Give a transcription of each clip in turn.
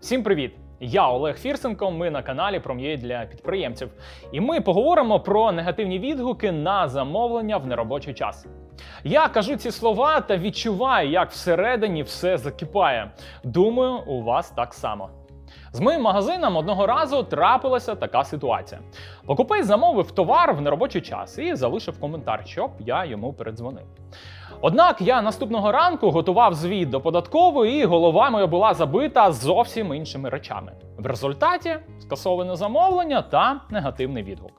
Всім привіт! Я Олег Фірсенко. Ми на каналі Пром'є для підприємців. І ми поговоримо про негативні відгуки на замовлення в неробочий час. Я кажу ці слова та відчуваю, як всередині все закипає. Думаю, у вас так само. З моїм магазином одного разу трапилася така ситуація. Покупець замовив товар в неробочий час і залишив коментар, щоб я йому передзвонив. Однак я наступного ранку готував звіт до податкової, і голова моя була забита зовсім іншими речами. В результаті скасоване замовлення та негативний відгук.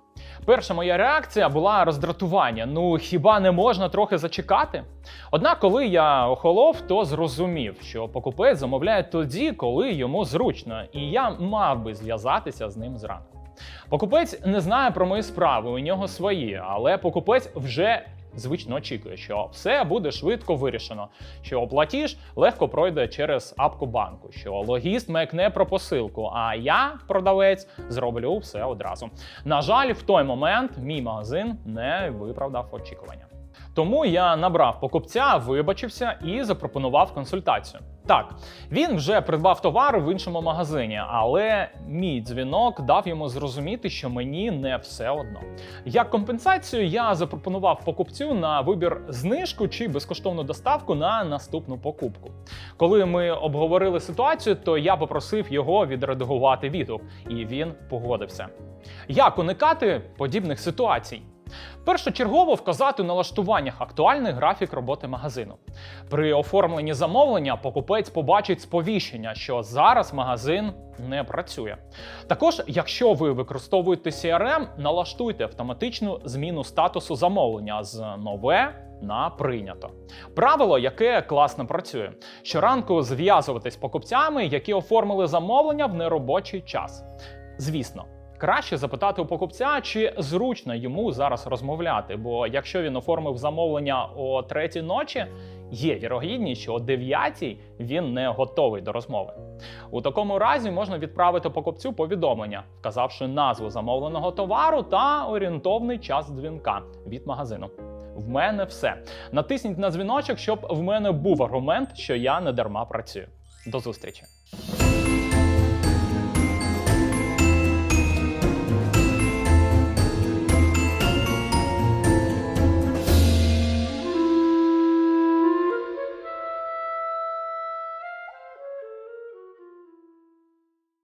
Перша моя реакція була роздратування. Ну хіба не можна трохи зачекати? Однак, коли я охолов, то зрозумів, що покупець замовляє тоді, коли йому зручно, і я мав би зв'язатися з ним зранку. Покупець не знає про мої справи, у нього свої, але покупець вже звично очікує, що все буде швидко вирішено, що платіж легко пройде через апку банку, що логіст мекне про посилку, а я, продавець, зроблю все одразу. На жаль, в той момент мій магазин не виправдав очікування. Тому я набрав покупця, вибачився і запропонував консультацію. Так, він вже придбав товар в іншому магазині, але мій дзвінок дав йому зрозуміти, що мені не все одно. Як компенсацію я запропонував покупцю на вибір знижку чи безкоштовну доставку на наступну покупку. Коли ми обговорили ситуацію, то я попросив його відредагувати відгук, і він погодився. Як уникати подібних ситуацій? Першочергово вказати у налаштуваннях актуальний графік роботи магазину. При оформленні замовлення покупець побачить сповіщення, що зараз магазин не працює. Також, якщо ви використовуєте CRM, налаштуйте автоматичну зміну статусу замовлення з нове. На прийнято правило, яке класно працює. Щоранку зв'язуватись з покупцями, які оформили замовлення в неробочий час. Звісно, Краще запитати у покупця, чи зручно йому зараз розмовляти. Бо якщо він оформив замовлення о третій ночі, є вірогідність, що о 9 він не готовий до розмови. У такому разі можна відправити покупцю повідомлення, вказавши назву замовленого товару та орієнтовний час дзвінка від магазину. В мене все. Натисніть на дзвіночок, щоб в мене був аргумент, що я не дарма працюю. До зустрічі!